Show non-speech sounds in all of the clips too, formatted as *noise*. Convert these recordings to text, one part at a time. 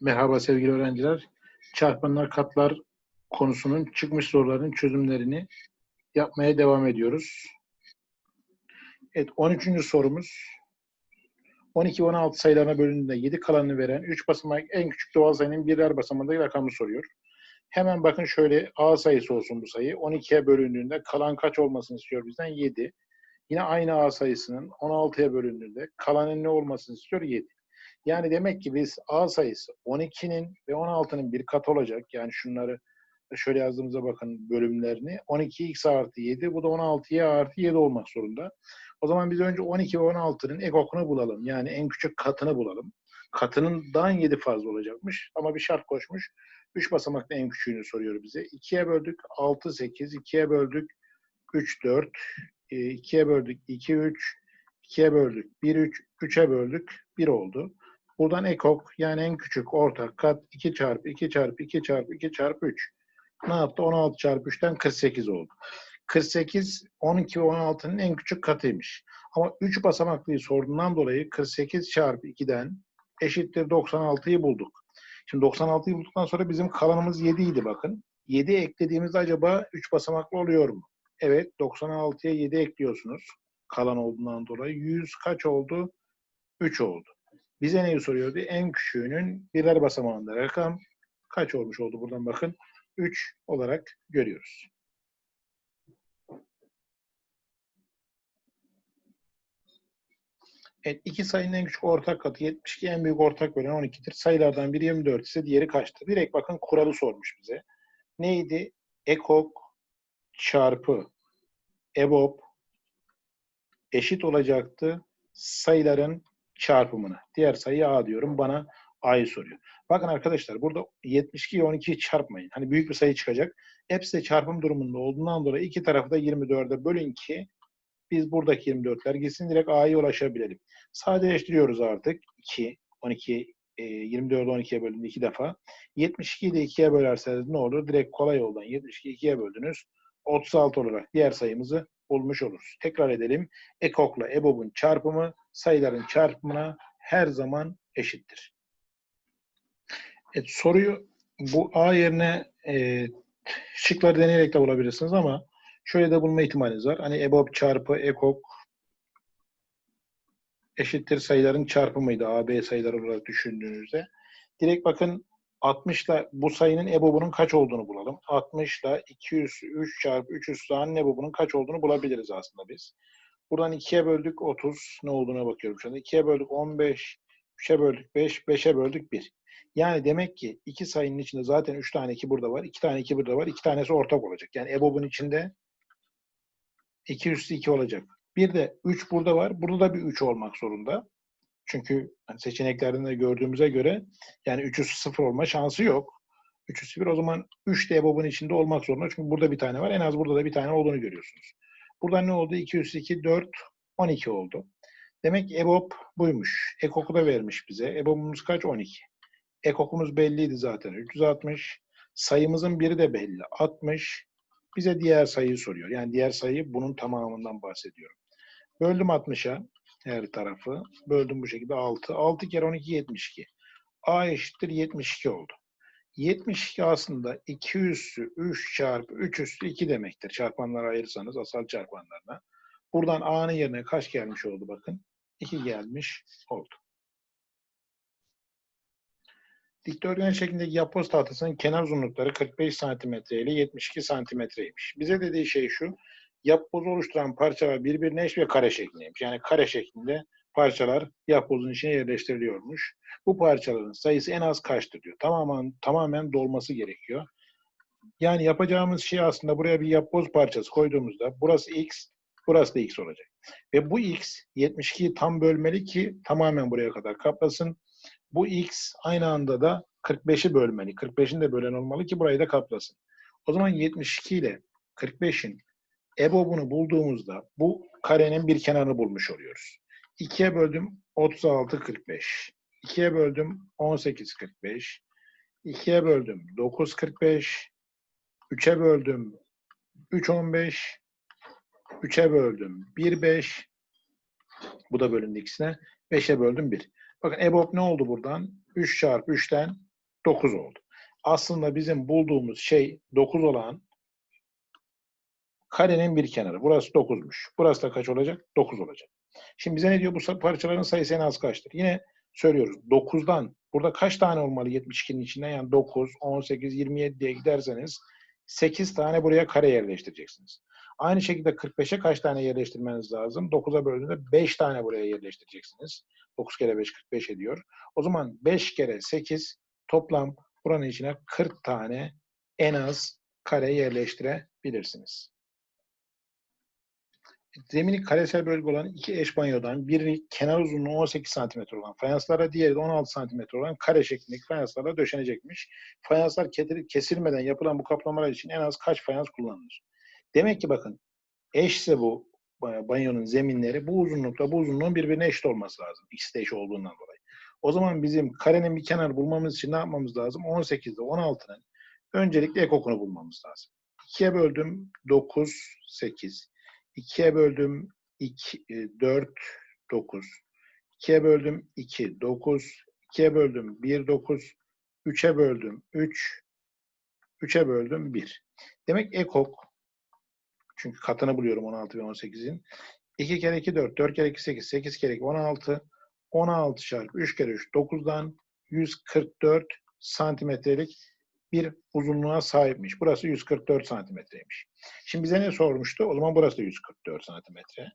Merhaba sevgili öğrenciler. Çarpanlar katlar konusunun çıkmış soruların çözümlerini yapmaya devam ediyoruz. Evet 13. sorumuz. 12 ve 16 sayılarına bölündüğünde 7 kalanını veren 3 basamak en küçük doğal sayının birer basamağındaki rakamını soruyor. Hemen bakın şöyle A sayısı olsun bu sayı. 12'ye bölündüğünde kalan kaç olmasını istiyor bizden? 7. Yine aynı A sayısının 16'ya bölündüğünde kalanın ne olmasını istiyor? 7. Yani demek ki biz A sayısı 12'nin ve 16'nın bir katı olacak. Yani şunları şöyle yazdığımıza bakın bölümlerini. 12 x artı 7 bu da 16'ya artı 7 olmak zorunda. O zaman biz önce 12 ve 16'nın ekokunu bulalım. Yani en küçük katını bulalım. Katınından 7 fazla olacakmış ama bir şart koşmuş. 3 basamaklı en küçüğünü soruyor bize. 2'ye böldük 6, 8. 2'ye böldük 3, 4. 2'ye böldük 2, 3. 2'ye böldük 1, 3. 3'e böldük 1 oldu. Buradan ekok yani en küçük ortak kat 2 çarpı 2 çarpı 2 çarpı 2 çarpı 3. Ne yaptı? 16 çarpı 3'ten 48 oldu. 48 12 ve 16'nın en küçük katıymış. Ama 3 basamaklıyı sorduğundan dolayı 48 çarpı 2'den eşittir 96'yı bulduk. Şimdi 96'yı bulduktan sonra bizim kalanımız 7 idi bakın. 7 eklediğimizde acaba 3 basamaklı oluyor mu? Evet 96'ya 7 ekliyorsunuz. Kalan olduğundan dolayı 100 kaç oldu? 3 oldu. Bize neyi soruyordu? En küçüğünün birer basamağında rakam kaç olmuş oldu buradan bakın. 3 olarak görüyoruz. Evet, iki sayının en küçük ortak katı 72, en büyük ortak bölen 12'dir. Sayılardan biri 24 ise diğeri kaçtır? Direkt bakın kuralı sormuş bize. Neydi? Ekok çarpı EBOB eşit olacaktı sayıların çarpımına. Diğer sayı A diyorum. Bana A'yı soruyor. Bakın arkadaşlar burada 72 ile 12'yi çarpmayın. Hani büyük bir sayı çıkacak. Hepsi de çarpım durumunda olduğundan dolayı iki tarafı da 24'e bölün ki biz buradaki 24'ler gitsin direkt A'ya ulaşabilelim. Sadeleştiriyoruz artık. 2, 12, 24'ü 12'ye bölün iki defa. 72'yi de 2'ye bölerseniz ne olur? Direkt kolay yoldan 72'yi 2'ye böldünüz. 36 olarak diğer sayımızı bulmuş oluruz. Tekrar edelim. Ekok'la EBOB'un çarpımı sayıların çarpımına her zaman eşittir. Evet, soruyu bu A yerine e, şıkları deneyerek de bulabilirsiniz ama şöyle de bulma ihtimaliniz var. Hani EBOB çarpı EKOK eşittir sayıların çarpımıydı A, B sayıları olarak düşündüğünüzde. Direkt bakın 60 ile bu sayının EBOB'unun kaç olduğunu bulalım. 60 ile 203 çarpı 300 sayının EBOB'unun kaç olduğunu bulabiliriz aslında biz. Buradan 2'ye böldük 30 ne olduğuna bakıyorum şu anda. 2'ye böldük 15, 3'e böldük 5, 5'e böldük 1. Yani demek ki iki sayının içinde zaten 3 tane 2 burada var, 2 tane 2 burada var, 2 tanesi ortak olacak. Yani EBOB'un içinde 2 üstü 2 olacak. Bir de 3 burada var. Burada da bir 3 olmak zorunda. Çünkü hani seçeneklerden de gördüğümüze göre yani 3 üstü 0 olma şansı yok. 3 üstü 1 o zaman 3 de EBOB'un içinde olmak zorunda. Çünkü burada bir tane var. En az burada da bir tane olduğunu görüyorsunuz. Buradan ne oldu? 2 üstü 2, 4, 12 oldu. Demek EBOB buymuş. Ekok'u da vermiş bize. EBOB'umuz kaç? 12. Ekok'umuz belliydi zaten. 360. Sayımızın biri de belli. 60. Bize diğer sayıyı soruyor. Yani diğer sayı bunun tamamından bahsediyorum. Böldüm 60'a her tarafı. Böldüm bu şekilde 6. 6 kere 12 72. A eşittir 72 oldu. 72 aslında 2 üssü 3 çarpı 3 üssü 2 demektir. Çarpanlara ayırırsanız asal çarpanlarına. Buradan A'nın yerine kaç gelmiş oldu bakın. 2 gelmiş oldu. Dikdörtgen şeklindeki yapboz tahtasının kenar uzunlukları 45 cm ile 72 cm'ymiş. Bize dediği şey şu. Yapbozu oluşturan parçalar birbirine eş ve kare şeklindeymiş. Yani kare şeklinde parçalar yapbozun içine yerleştiriliyormuş. Bu parçaların sayısı en az kaçtır diyor. Tamamen tamamen dolması gerekiyor. Yani yapacağımız şey aslında buraya bir yapboz parçası koyduğumuzda burası x, burası da x olacak. Ve bu x 72'yi tam bölmeli ki tamamen buraya kadar kaplasın. Bu x aynı anda da 45'i bölmeli. 45'in de bölen olmalı ki burayı da kaplasın. O zaman 72 ile 45'in EBOB'unu bulduğumuzda bu karenin bir kenarını bulmuş oluyoruz. 2'ye böldüm 36 45. 2'ye böldüm 18 45. 2'ye böldüm 9 45. 3'e böldüm 3 15. 3'e böldüm 1 5. Bu da bölündü ikisine. 5'e böldüm 1. Bakın EBOB ne oldu buradan? 3 çarpı 3'ten 9 oldu. Aslında bizim bulduğumuz şey 9 olan karenin bir kenarı. Burası 9'muş. Burası da kaç olacak? 9 olacak. Şimdi bize ne diyor? Bu parçaların sayısı en az kaçtır? Yine söylüyoruz. 9'dan burada kaç tane olmalı 72'nin içinden? Yani 9, 18, 27 diye giderseniz 8 tane buraya kare yerleştireceksiniz. Aynı şekilde 45'e kaç tane yerleştirmeniz lazım? 9'a böldüğünde 5 tane buraya yerleştireceksiniz. 9 kere 5 45 ediyor. O zaman 5 kere 8 toplam buranın içine 40 tane en az kare yerleştirebilirsiniz. Zemini karesel bölge olan iki eş banyodan biri kenar uzunluğu 18 cm olan fayanslara, diğeri de 16 cm olan kare şeklindeki fayanslara döşenecekmiş. Fayanslar kesilmeden yapılan bu kaplamalar için en az kaç fayans kullanılır? Demek ki bakın eşse bu banyonun zeminleri bu uzunlukta bu uzunluğun birbirine eşit olması lazım. İkisi de eş olduğundan dolayı. O zaman bizim karenin bir kenar bulmamız için ne yapmamız lazım? 18 ile 16'nın öncelikle ekokunu bulmamız lazım. 2'ye böldüm 9, 8. 2'ye böldüm 2, 4, 9. 2'ye böldüm 2, 9. 2'ye böldüm 1, 9. 3'e böldüm 3. 3'e böldüm 1. Demek ekok çünkü katını buluyorum 16 ve 18'in. 2 kere 2 4, 4 kere 2 8, 8 kere 2 16. 16 çarpı 3 kere 3 9'dan 144 santimetrelik bir uzunluğa sahipmiş. Burası 144 santimetreymiş. Şimdi bize ne sormuştu? O zaman burası da 144 santimetre.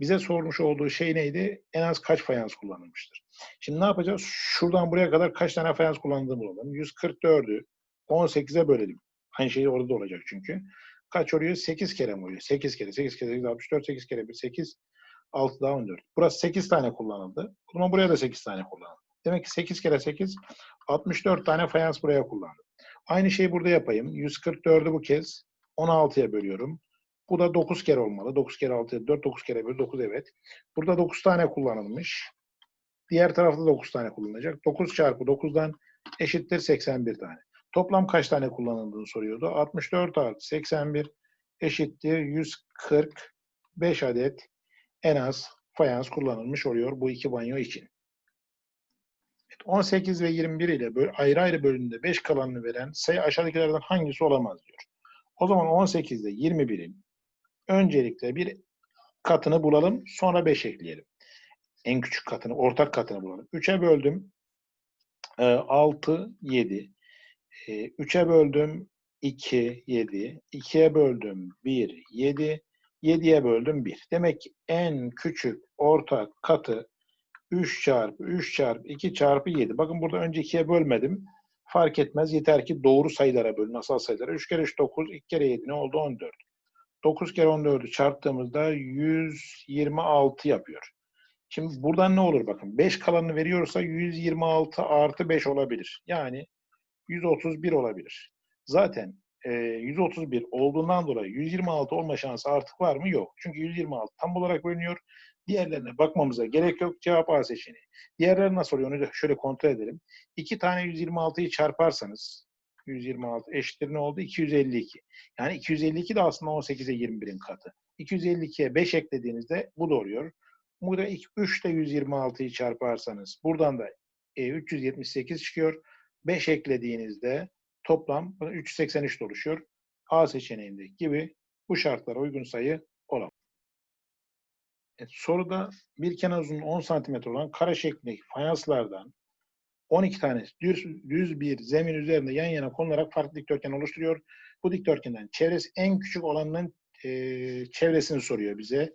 Bize sormuş olduğu şey neydi? En az kaç fayans kullanılmıştır? Şimdi ne yapacağız? Şuradan buraya kadar kaç tane fayans kullandığını bulalım. 144'ü 18'e bölelim. Aynı şey orada da olacak çünkü. Kaç oluyor? 8 kere mi oluyor? 8 kere. 8 kere 8, 64. 8 kere 1, 8. 6 daha 14. Burası 8 tane kullanıldı. O zaman buraya da 8 tane kullanıldı. Demek ki 8 kere 8, 64 tane fayans buraya kullandım. Aynı şeyi burada yapayım. 144'ü bu kez 16'ya bölüyorum. Bu da 9 kere olmalı. 9 kere 6, 4, 9 kere 1, 9 evet. Burada 9 tane kullanılmış. Diğer tarafta 9 tane kullanılacak. 9 çarpı 9'dan eşittir 81 tane. Toplam kaç tane kullanıldığını soruyordu. 64 artı 81 eşittir 145 adet en az fayans kullanılmış oluyor bu iki banyo için. 18 ve 21 ile ayrı ayrı bölümde 5 kalanını veren sayı aşağıdakilerden hangisi olamaz diyor. O zaman 18 ile 21'in öncelikle bir katını bulalım sonra 5 ekleyelim. En küçük katını, ortak katını bulalım. 3'e böldüm. 6, 7. 3'e böldüm 2, 7. 2'ye böldüm 1, 7. 7'ye böldüm 1. Demek ki en küçük ortak katı 3 çarpı 3 çarpı 2 çarpı 7. Bakın burada önce 2'ye bölmedim. Fark etmez. Yeter ki doğru sayılara bölün. Asal sayılara. 3 kere 3 9. 2 kere 7 ne oldu? 14. 9 kere 14'ü çarptığımızda 126 yapıyor. Şimdi buradan ne olur bakın. 5 kalanını veriyorsa 126 artı 5 olabilir. Yani 131 olabilir. Zaten e, 131 olduğundan dolayı 126 olma şansı artık var mı? Yok. Çünkü 126 tam olarak bölünüyor. Diğerlerine bakmamıza gerek yok. Cevap A seçeneği. Diğerleri nasıl oluyor? Onu da şöyle kontrol edelim. İki tane 126'yı çarparsanız 126 eşittir ne oldu? 252. Yani 252 de aslında 18'e 21'in katı. 252'ye 5 eklediğinizde bu doğuruyor. Burada 3 de 126'yı çarparsanız buradan da e, 378 çıkıyor. 5 eklediğinizde toplam 383 oluşuyor. A seçeneğindeki gibi bu şartlara uygun sayı olamaz. E, soruda bir kenar uzunluğu 10 cm olan kare şeklindeki fayanslardan 12 tanesi düz, düz bir zemin üzerinde yan yana konularak farklı dikdörtgen oluşturuyor. Bu dikdörtgenden çevresi en küçük olanının e, çevresini soruyor bize.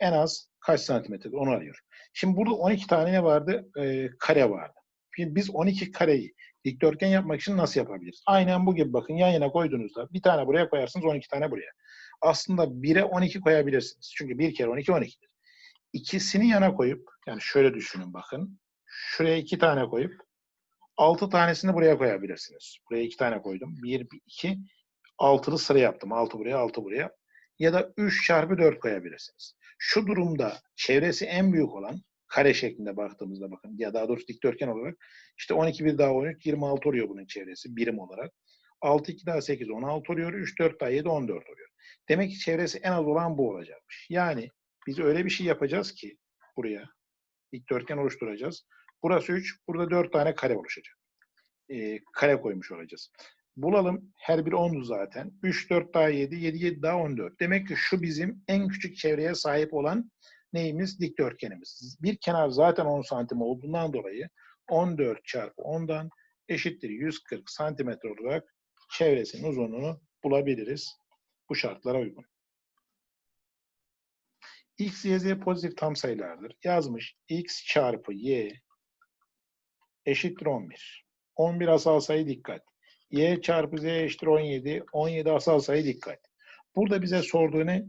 En az kaç santimetre onu arıyor. Şimdi burada 12 tane ne vardı? E, kare vardı. Şimdi biz 12 kareyi dikdörtgen yapmak için nasıl yapabiliriz? Aynen bu gibi bakın yan yana koyduğunuzda bir tane buraya koyarsınız 12 tane buraya. Aslında 1'e 12 koyabilirsiniz. Çünkü 1 kere 12 12'dir. İkisini yana koyup yani şöyle düşünün bakın. Şuraya 2 tane koyup 6 tanesini buraya koyabilirsiniz. Buraya 2 tane koydum. 1, 2, 6'lı sıra yaptım. 6 buraya, 6 buraya. Ya da 3 çarpı 4 koyabilirsiniz. Şu durumda çevresi en büyük olan kare şeklinde baktığımızda bakın ya daha doğrusu dikdörtgen olarak işte 12 bir daha 13 26 oluyor bunun çevresi birim olarak. 6 2 daha 8 16 oluyor. 3 4 daha 7 14 oluyor. Demek ki çevresi en az olan bu olacakmış. Yani biz öyle bir şey yapacağız ki buraya dikdörtgen oluşturacağız. Burası 3, burada 4 tane kare oluşacak. e, kare koymuş olacağız. Bulalım. Her biri 10'du zaten. 3, 4 daha 7, 7, 7 daha 14. Demek ki şu bizim en küçük çevreye sahip olan neyimiz? Dikdörtgenimiz. Bir kenar zaten 10 santim olduğundan dolayı 14 çarpı 10'dan eşittir 140 santimetre olarak çevresinin uzunluğunu bulabiliriz. Bu şartlara uygun. X, Y, Z pozitif tam sayılardır. Yazmış X çarpı Y eşittir 11. 11 asal sayı dikkat. Y çarpı Z eşittir 17. 17 asal sayı dikkat. Burada bize sorduğu ne?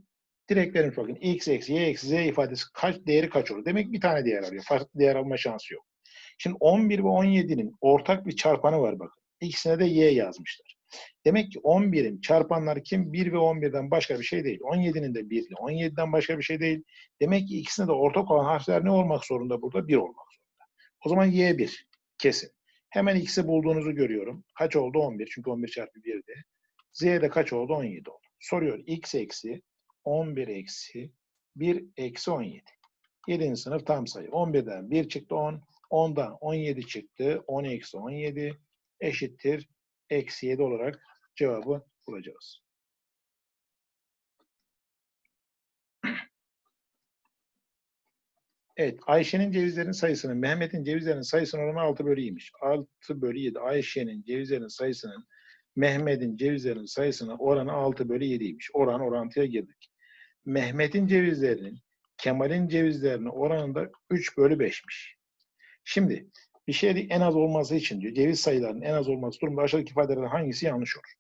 Direkt vermiş bakın. X eksi Y eksi Z ifadesi kaç, değeri kaç olur? Demek bir tane değer alıyor. Farklı değer alma şansı yok. Şimdi 11 ve 17'nin ortak bir çarpanı var bakın. İkisine de Y yazmışlar. Demek ki 11'in çarpanları kim? 1 ve 11'den başka bir şey değil. 17'nin de 1 ile 17'den başka bir şey değil. Demek ki ikisine de ortak olan harfler ne olmak zorunda burada? 1 olmak zorunda. O zaman Y1 kesin. Hemen x'i bulduğunuzu görüyorum. Kaç oldu? 11. Çünkü 11 çarpı 1'de. Z'de kaç oldu? 17 oldu. Soruyor. x eksi 11 eksi 1 eksi 17. 7. sınıf tam sayı. 11'den 1 çıktı 10. 10'dan 17 çıktı. 10 eksi 17 eşittir. Eksi 7 olarak cevabı bulacağız. Evet, Ayşe'nin cevizlerinin sayısının Mehmet'in cevizlerinin sayısının oranı 6 bölü 2'ymiş. 6 bölü 7. Ayşe'nin cevizlerinin sayısının Mehmet'in cevizlerinin sayısının oranı 6 bölü 7'ymiş. Oran orantıya girdik. Mehmet'in cevizlerinin Kemal'in cevizlerinin oranında 3 bölü 5'miş. Şimdi bir şeyin en az olması için diyor, ceviz sayılarının en az olması durumunda aşağıdaki ifadelerden hangisi yanlış olur?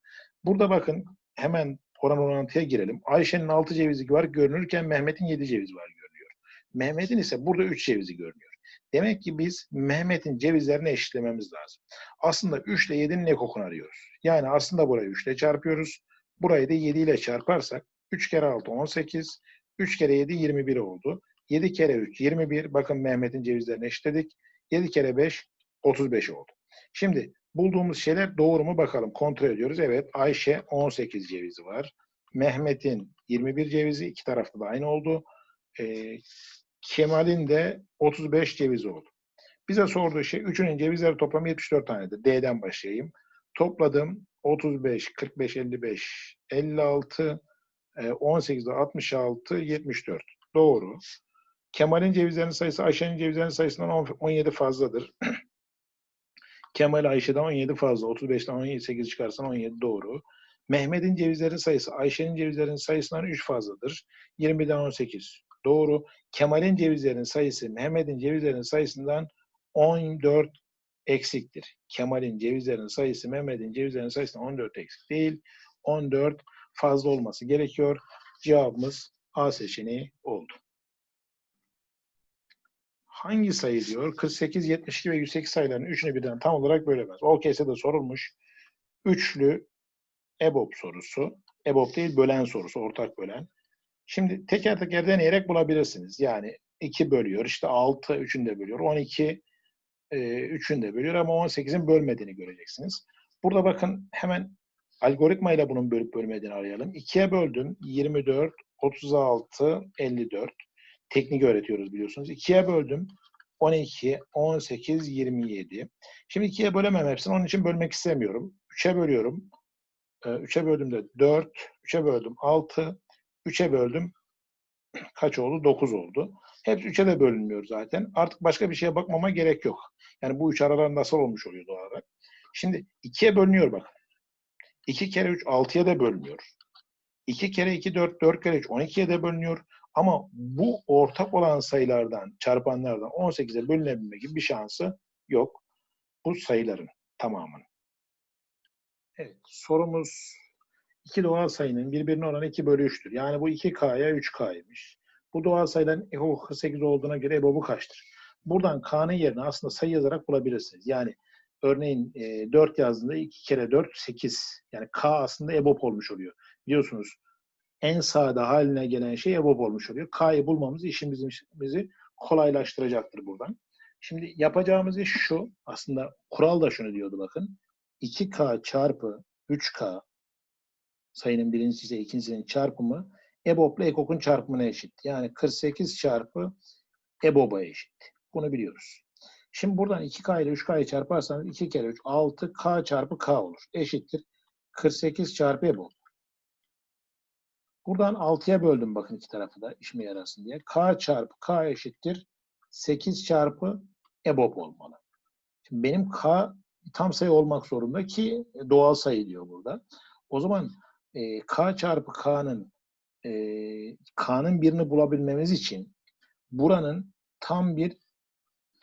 Burada bakın hemen oran orantıya girelim. Ayşe'nin 6 cevizi var görünürken Mehmet'in 7 cevizi var görünüyor. Mehmet'in ise burada 3 cevizi görünüyor. Demek ki biz Mehmet'in cevizlerini eşitlememiz lazım. Aslında 3 ile 7'nin ekokunu arıyoruz. Yani aslında burayı 3 ile çarpıyoruz. Burayı da 7 ile çarparsak 3 kere 6 18, 3 kere 7 21 oldu. 7 kere 3 21. Bakın Mehmet'in cevizlerini eşitledik. 7 kere 5 35 oldu. Şimdi bulduğumuz şeyler doğru mu bakalım. Kontrol ediyoruz. Evet Ayşe 18 cevizi var. Mehmet'in 21 cevizi iki tarafta da aynı oldu. Ee, Kemal'in de 35 cevizi oldu. Bize sorduğu şey üçünün cevizleri toplamı 74 tanedir. D'den başlayayım. Topladım 35, 45, 55, 56, 18, 66, 74. Doğru. Kemal'in cevizlerinin sayısı Ayşe'nin cevizlerinin sayısından 17 fazladır. *clears throat* Kemal Ayşe'den 17 fazla. 35'ten 17, 8 çıkarsan 17 doğru. Mehmet'in cevizlerinin sayısı Ayşe'nin cevizlerinin sayısından 3 fazladır. 20'den 18 doğru. Kemal'in cevizlerinin sayısı Mehmet'in cevizlerinin sayısından 14 eksiktir. Kemal'in cevizlerinin sayısı Mehmet'in cevizlerinin sayısından 14 eksik değil. 14 fazla olması gerekiyor. Cevabımız A seçeneği oldu. Hangi sayı diyor? 48, 72 ve 108 sayıların üçünü birden tam olarak bölemez. OKS'de sorulmuş. Üçlü EBOB sorusu. EBOB değil bölen sorusu, ortak bölen. Şimdi teker teker deneyerek bulabilirsiniz. Yani 2 bölüyor, işte 6 3'ünü de bölüyor, 12 e, 3'ünü de bölüyor ama 18'in bölmediğini göreceksiniz. Burada bakın hemen algoritma ile bunun bölüp bölmediğini arayalım. 2'ye böldüm 24, 36, 54. Teknik öğretiyoruz biliyorsunuz. 2'ye böldüm 12, 18, 27. Şimdi 2'ye bölemem hepsini. Onun için bölmek istemiyorum. 3'e bölüyorum. 3'e böldüğümde 4, 3'e böldüm 6, 3'e böldüm. Kaç oldu? 9 oldu. Hepsi 3'e de bölünmüyor zaten. Artık başka bir şeye bakmama gerek yok. Yani bu üç aralar nasıl olmuş oluyor doğal olarak. Şimdi 2'ye bölünüyor bakın. 2 kere 3 6'ya da bölünüyor. 2 kere 2 4, 4 kere 3 12'ye de bölünüyor. Ama bu ortak olan sayılardan, çarpanlardan 18'e bölünebilme gibi bir şansı yok. Bu sayıların tamamının. Evet, sorumuz iki doğal sayının birbirine oranı 2 bölü 3'tür. Yani bu 2K'ya 3K'ymış. Bu doğal sayıların EBOB 48 olduğuna göre EBOB'u kaçtır? Buradan K'nın yerine aslında sayı yazarak bulabilirsiniz. Yani örneğin e, 4 yazdığında 2 kere 4 8. Yani K aslında EBOB olmuş oluyor. Biliyorsunuz en sağda haline gelen şey EBOB olmuş oluyor. K'yı bulmamız işimizi kolaylaştıracaktır buradan. Şimdi yapacağımız iş şu. Aslında kural da şunu diyordu bakın. 2K çarpı 3K sayının birincisi ise ikincisinin çarpımı EBOB ile EKOK'un çarpımına eşit. Yani 48 çarpı EBOB'a eşit. Bunu biliyoruz. Şimdi buradan 2K ile 3K'yı çarparsanız 2 kere 3 6K çarpı K olur. Eşittir. 48 çarpı EBOB. Buradan 6'ya böldüm bakın iki tarafı da işime yarasın diye. K çarpı K eşittir. 8 çarpı EBOB olmalı. Şimdi benim K tam sayı olmak zorunda ki doğal sayı diyor burada. O zaman e, K çarpı K'nın e, K'nın birini bulabilmemiz için buranın tam bir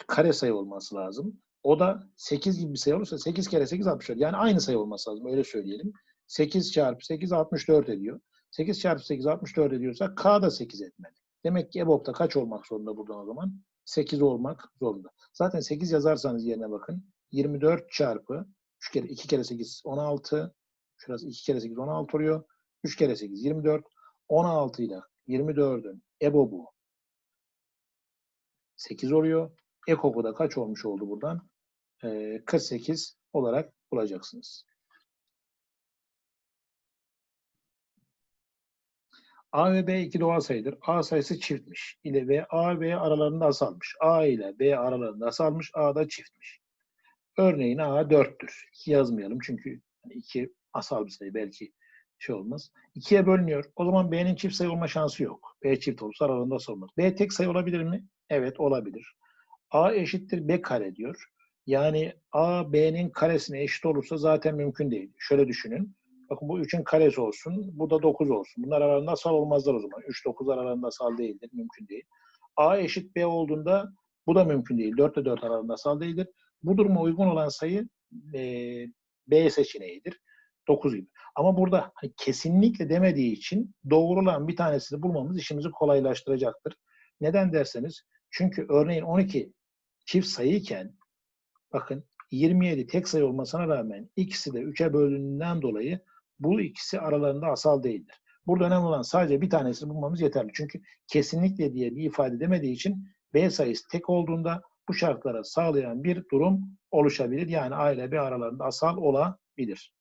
kare sayı olması lazım. O da 8 gibi bir sayı olursa 8 kere 8 64. Yani aynı sayı olması lazım öyle söyleyelim. 8 çarpı 8 64 ediyor. 8 çarpı 8 64 ediyorsa K da 8 etmeli. Demek ki EBOB'da kaç olmak zorunda buradan o zaman? 8 olmak zorunda. Zaten 8 yazarsanız yerine bakın. 24 çarpı 3 kere 2 kere 8 16. Şurası 2 kere 8 16 oluyor. 3 kere 8 24. 16 ile 24'ün EBOB'u 8 oluyor. EKOB'u da kaç olmuş oldu buradan? Ee, 48 olarak bulacaksınız. A ve B iki doğal sayıdır. A sayısı çiftmiş ile ve A ve aralarında asalmış. A ile B aralarında asalmış. A da çiftmiş. Örneğin A 4'tür. 2 yazmayalım çünkü 2 asal bir sayı belki şey olmaz. 2'ye bölünüyor. O zaman B'nin çift sayı olma şansı yok. B çift olursa aralarında asal olmaz. B tek sayı olabilir mi? Evet olabilir. A eşittir B kare diyor. Yani A B'nin karesine eşit olursa zaten mümkün değil. Şöyle düşünün. Bakın bu 3'ün karesi olsun. Bu da 9 olsun. Bunlar aralarında asal olmazlar o zaman. 3 9 aralarında asal değildir. Mümkün değil. A eşit B olduğunda bu da mümkün değil. 4 ile 4 aralarında asal değildir. Bu duruma uygun olan sayı e, B seçeneğidir. 9 gibi. Ama burada hani kesinlikle demediği için doğru olan bir tanesini bulmamız işimizi kolaylaştıracaktır. Neden derseniz çünkü örneğin 12 çift sayıyken bakın 27 tek sayı olmasına rağmen ikisi de 3'e bölündüğünden dolayı bu ikisi aralarında asal değildir. Burada önemli olan sadece bir tanesini bulmamız yeterli. Çünkü kesinlikle diye bir ifade demediği için B sayısı tek olduğunda bu şartlara sağlayan bir durum oluşabilir. Yani A ile B aralarında asal olabilir.